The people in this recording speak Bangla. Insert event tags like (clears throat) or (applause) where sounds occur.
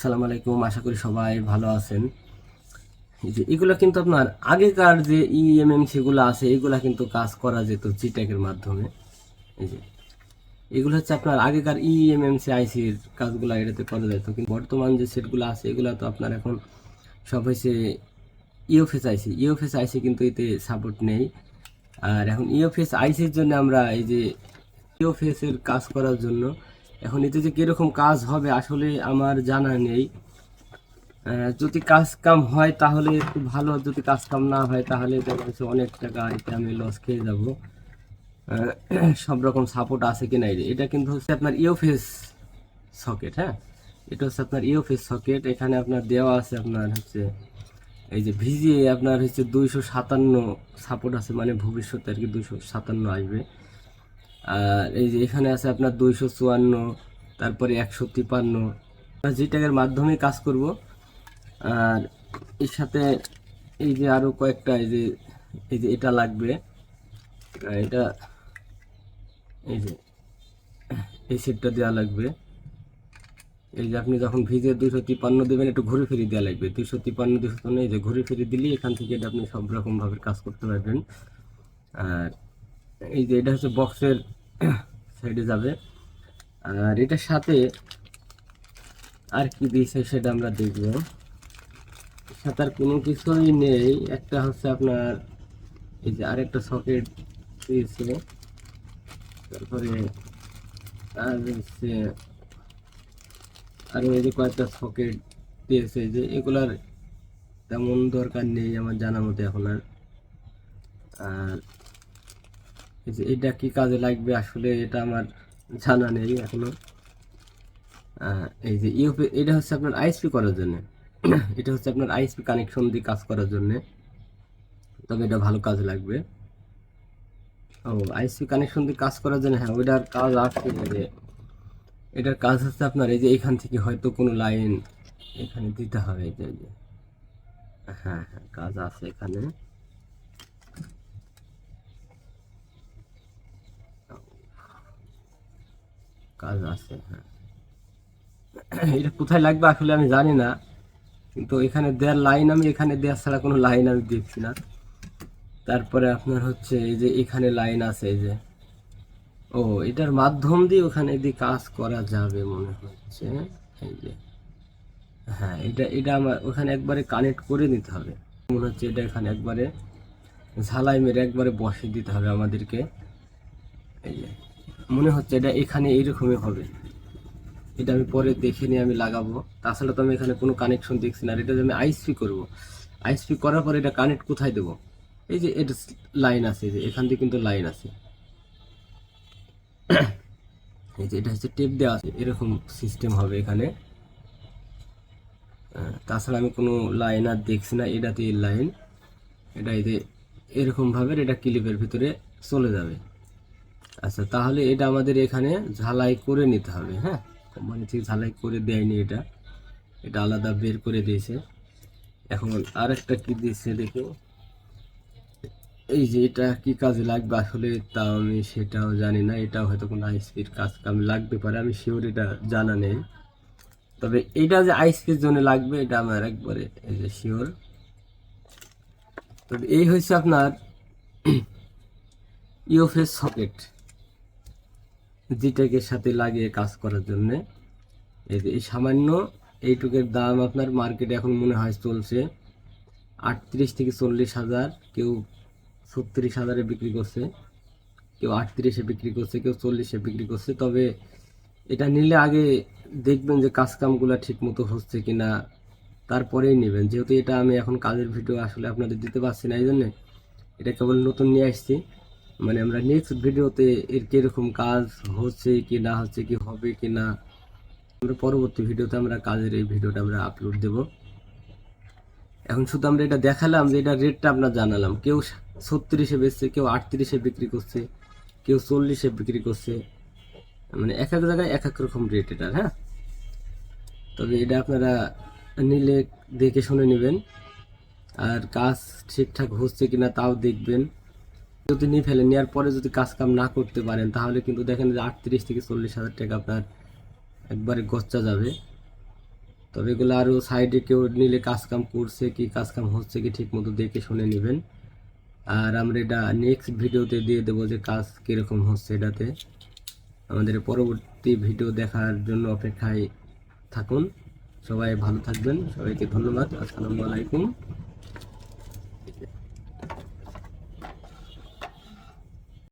আসসালামু আলাইকুম, আশা করি সবাই ভালো আছেন। যে এগুলো কিন্তু আপনার আগেকার যে E ইএমএমসি গুলো আছে, এগুলো কিন্তু কাজ করা যেত জিটেকের মাধ্যমে। এই যে এগুলো হচ্ছে আপনার আগেকার E ইএমএমসি আইসির কাজগুলো এটাতে করা যেত, কিন্তু বর্তমান যে সেটগুলো আছে, এগুলো তো আপনার এখন সব হয়েছে ইওফেস আইসি ইওফেস আইসি কিন্তু এতে সাপোর্ট নেই। আর এখন ইওফেস আইসির জন্য আমরা এই যে ইওফেস এর কাজ করার জন্য এখন এতে যে কীরকম কাজ হবে আসলে আমার জানা নেই। যদি কাজ কাম হয় তাহলে একটু ভালো, যদি কাজ কাম না হয় তাহলে অনেক টাকা এতে আমি লস খেয়ে যাব। (clears throat) সব রকম সাপোর্ট আছে কি নাই? এটা কিন্তু হচ্ছে আপনার ইওফেস সকেট হ্যাঁ? এটা হচ্ছে আপনার ইওফেস সকেট এখানে আপনার দেওয়া আছে আপনার হচ্ছে এই যে ভিজিয়ে আপনার হচ্ছে দুইশো সাতান্ন সাপোর্ট আছে মানে ভবিষ্যতে আর কি দুইশো সাতান্ন আসবে। আর এই যে এখানে আছে আপনার দুইশো চুয়ান্ন, তারপরে একশো তিপান্ন। জিটেকের মাধ্যমে কাজ করব, আর এর সাথে এই যে আরও কয়েকটা এই যে এই যে এটা লাগবে। এটা এই যে, এই সেটটা দেওয়া লাগবে। এই যে আপনি যখন ভিজে দুশো তিপ্পান্ন দেবেন, একটু ঘুরে ফিরে দেওয়া লাগবে। দুশো তিপ্পান্ন দুশো এই যে ঘুরে ফিরে দিলে এখান থেকে এটা আপনি সব রকমভাবে কাজ করতে পারবেন। আর এই যে এটা হচ্ছে বক্সের সাইডে যাবে। আর এটার সাথে আর কি দিয়েছে সেটা আমরা দেখব। সাথে আর কোনো কিছুই নেই। একটা হচ্ছে আপনার এই যে আরেকটা সকেট দিয়েছে। তারপরে আর হচ্ছে আর এই যে কয়েকটা সকেট দিয়েছে যে এগুলার তেমন দরকার নেই আমার জানা মতে এখন আর। আর এই যে এটা কি কাজে লাগবে? আসলে এটা আমার জানা নেই এখনও। এই যে ইউপি, এটা হচ্ছে আপনার আইএসপি করার জন্য। (clears throat) এটা হচ্ছে আপনার আইএসপি কানেকশন দিয়ে কাজ করার জন্য। তবে এটা ভালো কাজে লাগবে। ও, আইএসপি কানেকশন দিয়ে কাজ করার জন্য হ্যাঁ ওইটার কাজ আছে। যে এটার কাজ হচ্ছে আপনার এই যে এখান থেকে হয়তো কোনো লাইন এখানে দিতে হবে। এই যে। হ্যাঁ হ্যাঁ কাজ আছে এখানে। কাজ আছে হ্যাঁ। এটা কোথায় লাগবে আসলে আমি জানি না, কিন্তু এখানে দেওয়ার লাইন আমি এখানে দেওয়ার ছাড়া কোনো লাইন আমি দেখছি না। তারপরে আপনার হচ্ছে এই যে এখানে লাইন আছে এই যে, ও, এটার মাধ্যম দিয়ে ওখানে দিয়ে কাজ করা যাবে মনে হচ্ছে। এই যে হ্যাঁ এটা এটা আমার ওখানে একবারে কানেক্ট করে নিতে হবে। মনে হচ্ছে এটা এখানে একবারে ঝালাই মেরে একবারে বসে দিতে হবে আমাদেরকে। মনে হচ্ছে এটা এখানে এইরকমই হবে। এটা আমি পরে দেখে নিয়ে আমি লাগাবো। তাছাড়া তো আমি এখানে কোনো কানেকশন দেখছি না। আর এটা আমি আইসপি করব। আইসপি করার পরে এটা কানেক্ট কোথায় দেবো? এই যে এটা লাইন আছে যে এখান থেকে কিন্তু লাইন আছে। এই যে এটা হচ্ছে টেপ দেওয়া আছে। এরকম সিস্টেম হবে এখানে। তাছাড়া আমি কোনো লাইন আর দেখছি না। এটাতে লাইন এটা এই যে এরকমভাবে এটা ক্লিপের ভিতরে চলে যাবে। আচ্ছা তাহলে এটা আমাদের এখানে ঝালাই করে নিতে হবে হ্যাঁ? কোম্পানি থেকে ঝালাই করে দেয়নি এটা। এটা আলাদা বের করে দিয়েছে। এখন আরেকটা কি দিয়েছে দেখো। এই যে এটা কি কাজে লাগবে আসলে তাও আমি সেটাও জানি না। এটাও হয়তো কোনো আইসপির কাজ কাম লাগতে পারে, আমি শিওর এটা জানা নেই। তবে এটা যে আইসপির জন্য লাগবে, এটা আমার একবারে এই যে শিওর তবে এই হচ্ছে আপনার (clears throat) ইওফেস সকেট। জিটেকের সাথে লাগিয়ে কাজ করার জন্য। এই যে এই সামান্য এইটুকের দাম আপনার মার্কেটে এখন মনে হয় চলছে আটত্রিশ থেকে চল্লিশ হাজার, কেউ ছত্রিশ হাজারে বিক্রি করছে, কেউ আটত্রিশে বিক্রি করছে, কেউ চল্লিশে বিক্রি করছে। তবে এটা নিলে আগে দেখবেন যে কাজ কামগুলো ঠিক মতো হচ্ছে কিনা, তারপরেই নেবেন। যেহেতু এটা আমি এখন কাজের ভিডিও আসলে আপনাদের দিতে পারছি না এই জন্যে এটা কেবল নতুন নিয়ে আসছি। মানে আমরা নেক্সট ভিডিওতে এর কীরকম কাজ হচ্ছে কি না হচ্ছে কি হবে কি না আমরা পরবর্তী ভিডিওতে আমরা কাজের এই ভিডিওটা আমরা আপলোড দেব। এখন শুধু আমরা এটা দেখালাম যে এটা রেটটা আমরা জানালাম। কেউ ছত্রিশে বেচছে, কেউ আটত্রিশে বিক্রি করছে, কেউ চল্লিশে বিক্রি করছে। মানে এক এক জায়গায় এক এক রকম রেট এটা হ্যাঁ? তবে এটা আপনারা নিলে দেখে শুনে নেবেন। আর কাজ ঠিকঠাক হচ্ছে কিনা তাও দেখবেন। যদি নিয়ে ফেলেন নেওয়ার পরে যদি কাজ কাম না করতে পারেন, তাহলে কিন্তু দেখেন যে আটত্রিশ থেকে চল্লিশ হাজার টাকা আপনার একবারে গচ্চা যাবে। তবে এগুলো আরও সাইডে কেউ নিলে কাজ কাম করছে কি, কাজ কাম হচ্ছে কি ঠিক মতো দেখে শুনে নেবেন। আর আমরা এটা নেক্সট ভিডিওতে দিয়ে দেবো যে কাজ কীরকম হচ্ছে এটাতে। আমাদের পরবর্তী ভিডিও দেখার জন্য অপেক্ষায় থাকুন। সবাই ভালো থাকবেন। সবাইকে ধন্যবাদ। আসসালামু আলাইকুম।